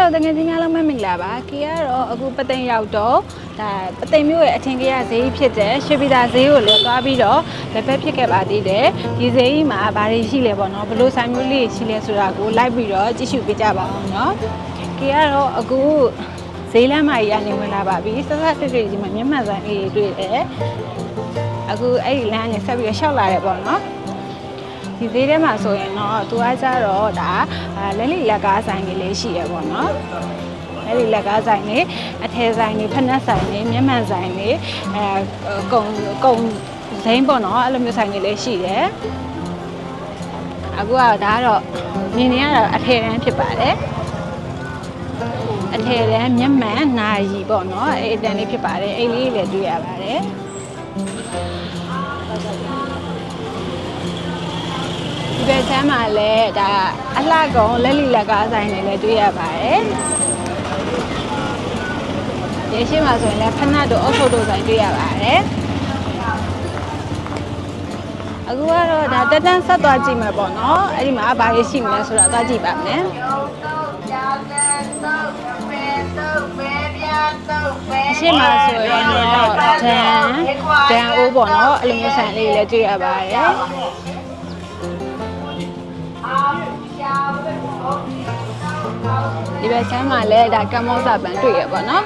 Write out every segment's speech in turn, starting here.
Hello တကယ်ချင်းများလုံးမမင်္ဂလာပါ။ KR ကတော့အခုပသိမ်ရောက်တော့ဒါပသိမ်မျိုးရဲ့အထင်ကြီးရဈေးဖြစ်တဲ့ရွှေပြည်သာဈေးကိုလည်းသွားပြီးတော့လက်ဖက်ဖြစ်ခဲ့ပါသေးတယ်။ဒီဈေးကြီးမှာဘာတွေရှိလဲပေါ့နော်။ဘလို့ဆိုင်မျိုးလေးရှိလဲဆိုတာကိုလိုက်ပြီးတော့ကြည့်ရှုပေးကြပါအောင်နော်။ KR ကတော့အခုဈေးလမ်းမကြီးကနေဝင်လာပါပြီ။ဆက်ဆက်တွေ့တွေ့ကြီးမှာမျက်မှန်ဆိုင်လေးတွေတွေ့တယ်။အခုအဲ့ဒီလမ်းနဲ့ဆက်ပြီးတော့ရှောက်လာတယ်ပေါ့နော်။ ဒီဈေးထဲမှာဆိုရင်တော့သူကကြတော့ဒါအာလက်လီလက်ကားဆိုင်ကြီးလေးရှိရပေါ့နော်လက်လီလက်ကားဆိုင်နေအထည်ဆိုင်နေဖက်နက်ဆိုင်နေမျက်မှန်ဆိုင်နေအဲကုံကုံဇိမ်းပေါ့နော်အဲ့လိုမျိုးဆိုင်ကြီးလေးရှိတယ်အခုကတော့ဒါကတော့မြင်နေရတာအထည်တန်းဖြစ်ပါတယ်အထည်တန်းမျက်မှန်နာရီပေါ့နော်အဲ့အတန်းလေးဖြစ်ပါတယ်အဲ့လေးလည်းတွေ့ရပါတယ် ဒီဘက်ချမ်းမှာလည်းဒါအလှကုန်လက်လီလက်ကားဆိုင်တွေလည်းတွေ့ရပါတယ်။ဒီရှိမှာဆိုရင်လည်းဖနတ်တို့အုတ်ထုပ်တို့ဆိုင်တွေ့ရပါတယ်။အခုကတော့ဒါတက်တန်းဆက်သွားကြည့်မယ်ပေါ့နော်။အဲ့ဒီမှာဘာတွေရှိမလဲဆိုတော့သွားကြည့်ပါမယ်။အရှိမှာဆိုရင်တော့ဒန်ဒန်အိုးပေါ့နော်။အဲ့လိုမျိုးဆိုင်လေးလည်းတွေ့ရပါတယ်။ ဒီဘက်ချမ်းမှာလည်းဒါကမ္ဘောဇာပန်တွေ့ရပါတော့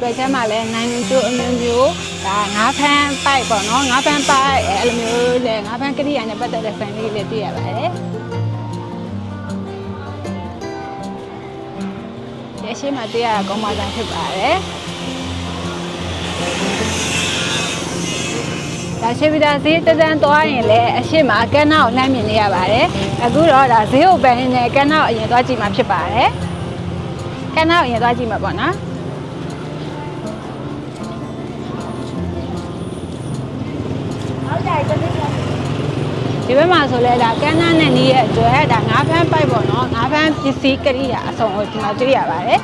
ဘယ်ချမ်းမှာလဲနိုင်ကျိုးအမျိုးမျိုးဒါငါးဖန်းပိုက်ပေါ့နော်ငါးဖန်းပိုက်အဲ့လိုမျိုးလဲငါးဖန်းကရိယာနဲ့ပတ်သက်တဲ့ဆိုင်လေးလည်းတွေ့ရပါတယ် ဒီအရှိမတွေ့ရတာကောင်းပါဆိုင်ဖြစ်ပါတယ်ဒါရှိပြီဒါဈေးတက်တန်းသွားရင်လည်းအရှိမကန်းနာကိုလှမ်းမြင်နေရပါတယ်အခုတော့ဒါဈေးကိုပန်းနေကန်းနာကိုအရင်သွားကြည့်မှဖြစ်ပါတယ်ကန်းနာကိုအရင်သွားကြည့်မှာပေါ့နော် ဒီဘက်မှာဆိုလဲဒါကန်းနာနဲ့နီးရဲ့အတွက်ဒါငါးဖန်းပိုက်ပေါ့နော်ငါးဖန်းပစ္စည်းကရိယာအစုံကိုဒီမှာတွေ့ရပါတယ်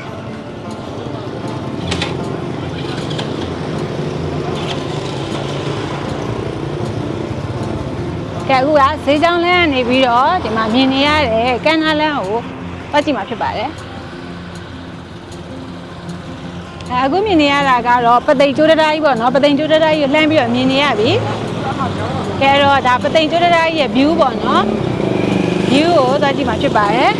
ကဲအခုကဈေးကြောင်းလမ်းကနေပြီးတော့ဒီမှာမြင်နေရတဲ့ကန်းနာလမ်းကိုပတ်ကြည့်မှာဖြစ်ပါတယ်အဲအခုမြင်နေရတာကတော့ပသိမ်ကျိုးတတိုင်းပေါ့နော်ပသိမ်ကျိုးတတိုင်းကိုလှမ်းပြီးတော့မြင်နေရပြီ ကဲတော့ဒါပသိမ်ကျွတ်တရရဲ့ view ပေါ့နော် view ကိုသွားကြည့်မှာဖြစ်ပါတယ်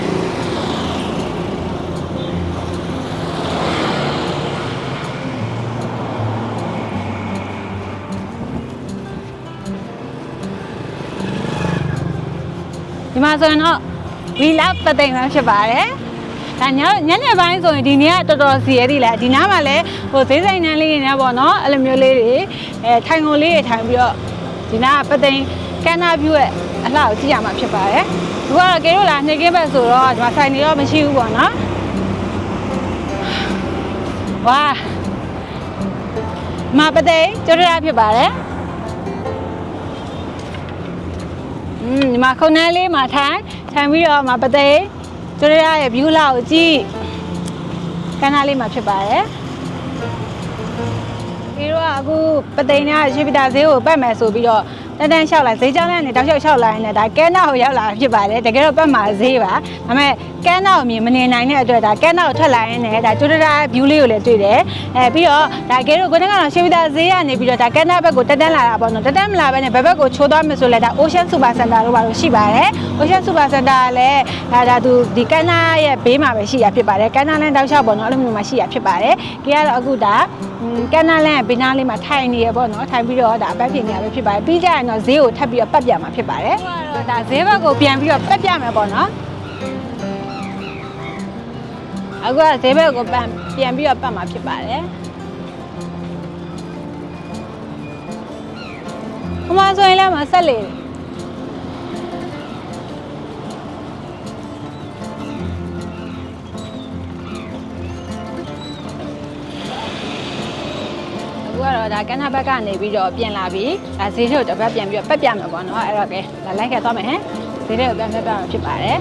ဒီမှာဆိုရင်တော့ we love ပသိမ်ပဲဖြစ်ပါတယ်ဒါညညနေပိုင်းဆိုရင်ဒီနေ့ကတော်တော်စီရည်လေဒီနားမှာလည်းဟိုဈေးဆိုင်နန်းလေးတွေနဲ့ပေါ့နော်အဲ့လိုမျိုးလေးတွေအဲထိုင်ကုန်လေးတွေထိုင်ပြီးတော့ ဒီနာကပသိမ်ကန်းနာပြူရဲ့အလှကိုကြည့်ရမှာဖြစ်ပါတယ်။ဒီကတော့ကေတို့လာနေကင်းဘက်ဆိုတော့ဒီမှာဆိုင်နေတော့မရှိဘူးပေါ့နော်။ဝါမပသိမ်ကျော်ရဖြစ်ပါတယ်။อืมဒီမှာခုံနှန်းလေးမှာထိုင်ထိုင်ပြီးတော့မပသိမ်ကျော်ရရဲ့ view လာကိုကြည့်ကန်းနာလေးမှာဖြစ်ပါတယ်။ ဒီတော့အခုပသိမ်နဲ့ရွှေပြည်သာဈေးကိုပတ်မယ်ဆိုပြီးတော့တန်တန်လျှောက်လာဈေးကြောင်းနဲ့တောက်လျှောက်လျှောက်လာရင်လည်းဒါကဲနာကိုရောက်လာဖြစ်ပါတယ်တကယ်တော့ပတ်မှာဈေးပါဒါပေမဲ့ကဲနာကိုမြင်မနေနိုင်တဲ့အတွက်ဒါကဲနာကိုထွက်လာရင်လည်းဒါကျိုးတရာ view လေးကိုလည်းတွေ့တယ်အဲပြီးတော့ဒါကဲတို့ကိုယ်ကတော့ရွှေပြည်သာဈေးကနေပြီးတော့ဒါကဲနာဘက်ကိုတက်တန်းလာတာပေါ့နော်တက်တန်းမလာဘဲနဲ့ဘက်ဘက်ကိုချိုးသွားမယ်ဆိုလည်းဒါ Ocean Super Center လို့ပါလို့ရှိပါတယ် Ocean Super Center ကလည်းဒါဒါသူဒီကဲနာရဲ့ဘေးမှာပဲရှိရဖြစ်ပါတယ်ကဲနာလန်းတောက်လျှောက်ပေါ့နော်အဲ့လိုမျိုးမှာရှိရဖြစ်ပါတယ်ကဲကတော့အခုဒါ ကန်းနာလန်ဘေးနားလေးမှာထိုင်နေရပေါ့နော်ထိုင်ပြီးတော့ဒါအပတ်ပြင်နေရပဲဖြစ်ပါတယ်ပြီးကြရင်တော့ဈေးကိုထပ်ပြီးတော့ပတ်ပြမှာဖြစ်ပါတယ်တော့ဒါဈေးဘက်ကိုပြန်ပြီးတော့ပတ်ပြမယ်ပေါ့နော်အခုကဈေးဘက်ကိုပြန်ပြန်ပြီးတော့ပတ်မှာဖြစ်ပါတယ်ဟိုမှာဆိုရင်လည်းမဆက်လေ တော့ဒါကန်းနာဘက်ကနေပြီးတော့ပြင်လာပြီးဒါဈေးတွေကိုတစ်ပတ်ပြန်ပြီးတော့ပတ်ပြမယ်ပေါ့နော်အဲ့တော့ကဲလာလိုက်ခဲ့သွားမယ်ဟမ်ဈေးတွေကိုပြန်ပတ်ပြမှာဖြစ်ပါတယ်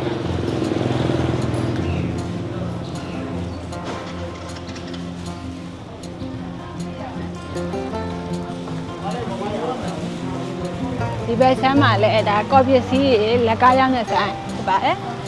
ဒီဘက်ဆမ်းမှာလည်းဒါကော်ပစ္စည်းတွေလက်ကားရောက်တဲ့ဆိုင်ဖြစ်ပါတယ်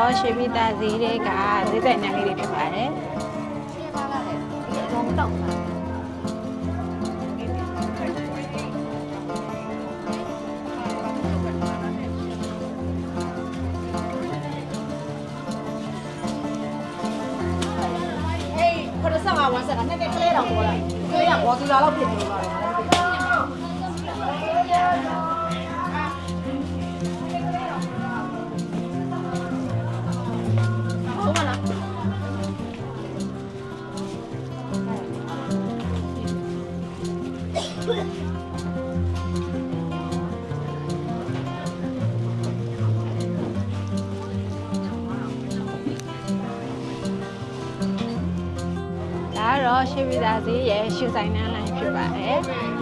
တော့ရွှေပြည်သားဈေးတွေကဈေးဆိုင်နန်းလေးတွေဖြစ်ပါတယ်ရှင်းပါလားလေဒီအလုံးတော့မှာအေး85ဝမ်းဆက်ကနှစ်ကကလေးတောင်ပေါ်လာကလေးကဘောစီလာတော့ဖြစ်နေပါ ကတော့ရွှေပြည်သားဈေးရဲ့ရွှေဆိုင်နန်းလိုင်းဖြစ်ပါတယ်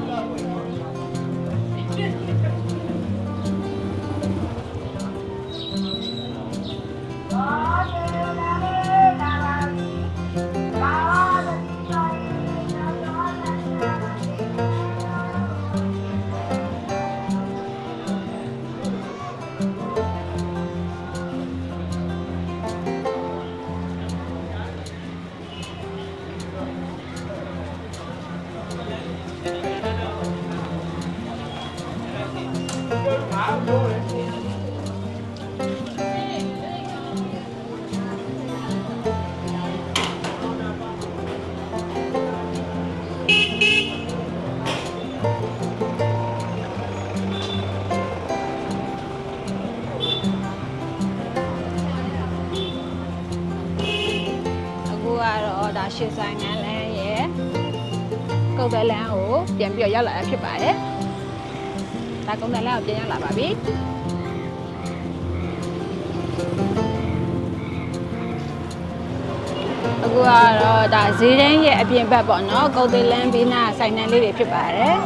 ကတော့ဒါရွှေဆိုင်နန်းလန်းရဲ့ကုတ်တလန်းကိုပြန်ပြီးတော့ရောက်လာတာဖြစ်ပါတယ်ဒါကုတ်တလန်းကိုပြန်ရောက်လာပါပြီ အခုကတော့ဒါဈေးတန်းရဲ့အပြင်ဘက်ပေါ့နော်ကုတ်တလန်းဘေးနားဆိုင်နန်းလေးတွေဖြစ်ပါတယ်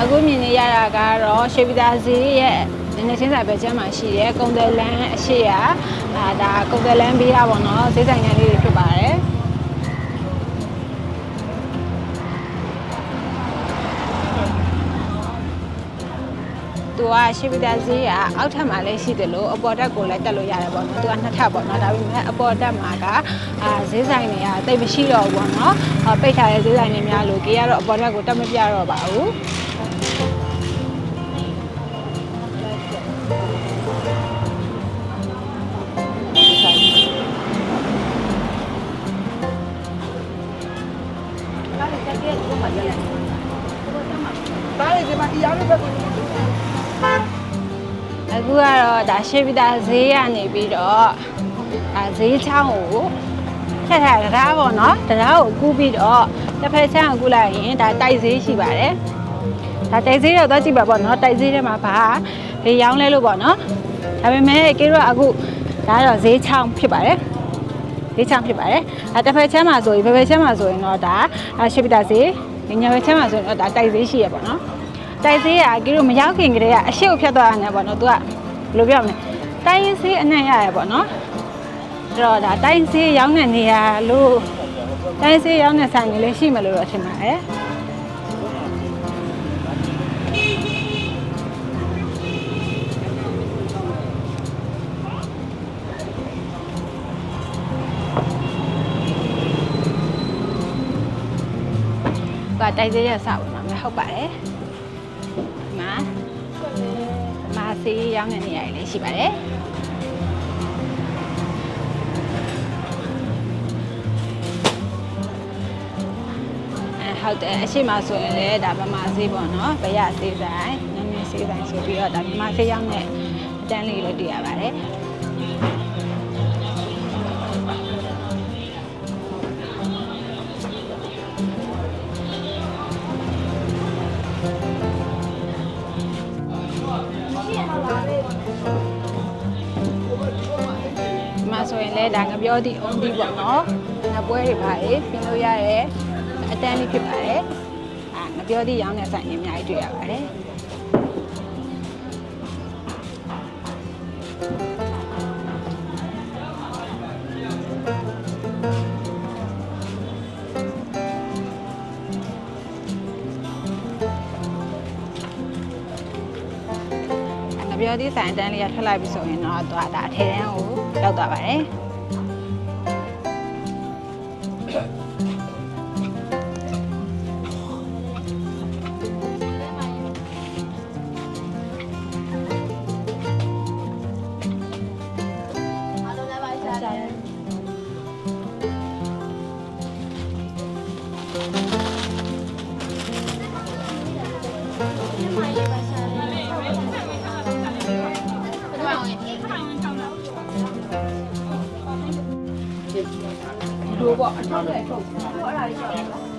အခုမြင်နေရတာကတော့ရှေးပြည်သားဈေးရဲ့ နည်းနည်းချင်းစာပဲကျမ်းမှာရှိတဲ့ကုံတယ်လန်းအရှိရအာဒါကုံတယ်လန်းဘေးရပါတော့ဈေးဆိုင်ငန်းလေးတွေဖြစ်ပါတယ်သူကရှေးပြည်သားဈေးကအောက်ထပ်မှာလည်းရှိတယ်လို့အပေါ်တက်ကိုလည်းတက်လို့ရတယ်ပေါ့နော်သူကနှစ်ထပ်ပေါ့နော်ဒါပေမဲ့အပေါ်တက်မှာကအာဈေးဆိုင်တွေကတိတ်မရှိတော့ဘူးပေါ့နော်အာပိတ်ထားတဲ့ဈေးဆိုင်တွေများလို့ကြီးကတော့အပေါ်တက်ကိုတက်မပြတော့ပါဘူး အခုကတော့ဒါရှေးပြည်သားဈေးရနေပြီးတော့ဒါဈေးချောင်းကိုထက်ထားတရားပေါ့နော်တရားကိုကူးပြီးတော့တစ်ဖက်ချမ်းကိုကူးလိုက်ရင်ဒါတိုက်ဈေးရှိပါတယ်ဒါတိုက်ဈေးတော့သွားကြည့်ပါပေါ့နော်တိုက်ဈေးထဲမှာဘာလေရောင်းလဲလို့ပေါ့နော်ဒါပေမဲ့ကေတို့ကအခုဒါကတော့ဈေးချောင်းဖြစ်ပါတယ်ဈေးချောင်းဖြစ်ပါတယ်အဲတစ်ဖက်ချမ်းမှာဆိုရင်ဘယ်ဘက်ချမ်းမှာဆိုရင်တော့ဒါရှေးပြည်သားဈေးညဘက်ချမ်းမှာဆိုရင်တော့ဒါတိုက်ဈေးရှိရပေါ့နော် တိုက်သေးရကီတို့မရောက်ခင်ကတည်းကအရှိတ်ကိုဖြတ်သွားရတယ်ပေါ့နော်။ तू ကဘယ်လိုပြောမလဲ။တိုင်းဆေးအနှံ့ရရပေါ့နော်။အဲ့တော့ဒါတိုင်းဆေးရောင်းတဲ့နေရာလို့တိုင်းဆေးရောင်းတဲ့ဆိုင်တွေလည်းရှိမလို့တော့ထင်ပါတယ်။တိုက်စေးရစပါမှာမယ်ဟုတ်ပါတယ် မာစီရောင်းတဲ့နေရာလေးရှိပါတယ်အဲဟုတ်တယ်အရှိမဆိုရင်လည်းဒါဗမာစေးပေါ့နော်ဗရစေးဆိုင်နည်းနည်းစေးဆိုင်ဆိုပြီးတော့ဒါဗမာစေးရောင်းတဲ့အတန်းလေးလို့တွေ့ရပါတယ် ဒါငပြောသည့်အုံးသီးပေါ့နော်ငပွဲတွေပါလေပြင်လို့ရရဲအတန်းလေးဖြစ်ပါတယ်အာငပြောသည့်ရောင်းတဲ့ဆိုင်တွေအများကြီးတွေ့ရပါတယ်ငပြောသည့်ဆိုင်အတန်းလေးကထွက်လိုက်ပြီဆိုရင်တော့သွားဒါအထဲတန်းကိုရောက်သွားပါတယ် လူပေါ့အထောက်တဲ့အထုတ်ဟိုအဲ့ဒါလေးကြောက်တယ်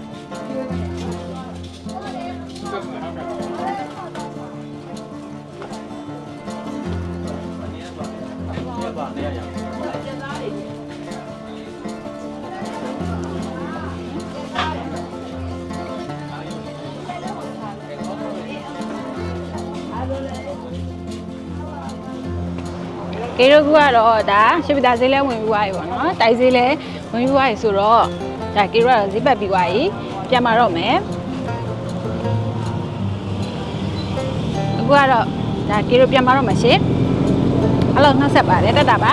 ကေရိုကူကတော့ဒါရှစ်ပီတာဈေးလဲဝင်ပြီးသွားပြီပေါ့နော်တိုက်ဈေးလဲ ဝင်ပြီးသွားပြီဆိုတော့ဒါကေရိုကတော့ဈေးပတ်ပြီးသွားပြီပြန်มาတော့မယ်အခုကတော့ဒါကေရိုပြန်มาတော့မယ်ရှင်အဲ့လိုနှက်ဆက်ပါတယ်တက်တာပါ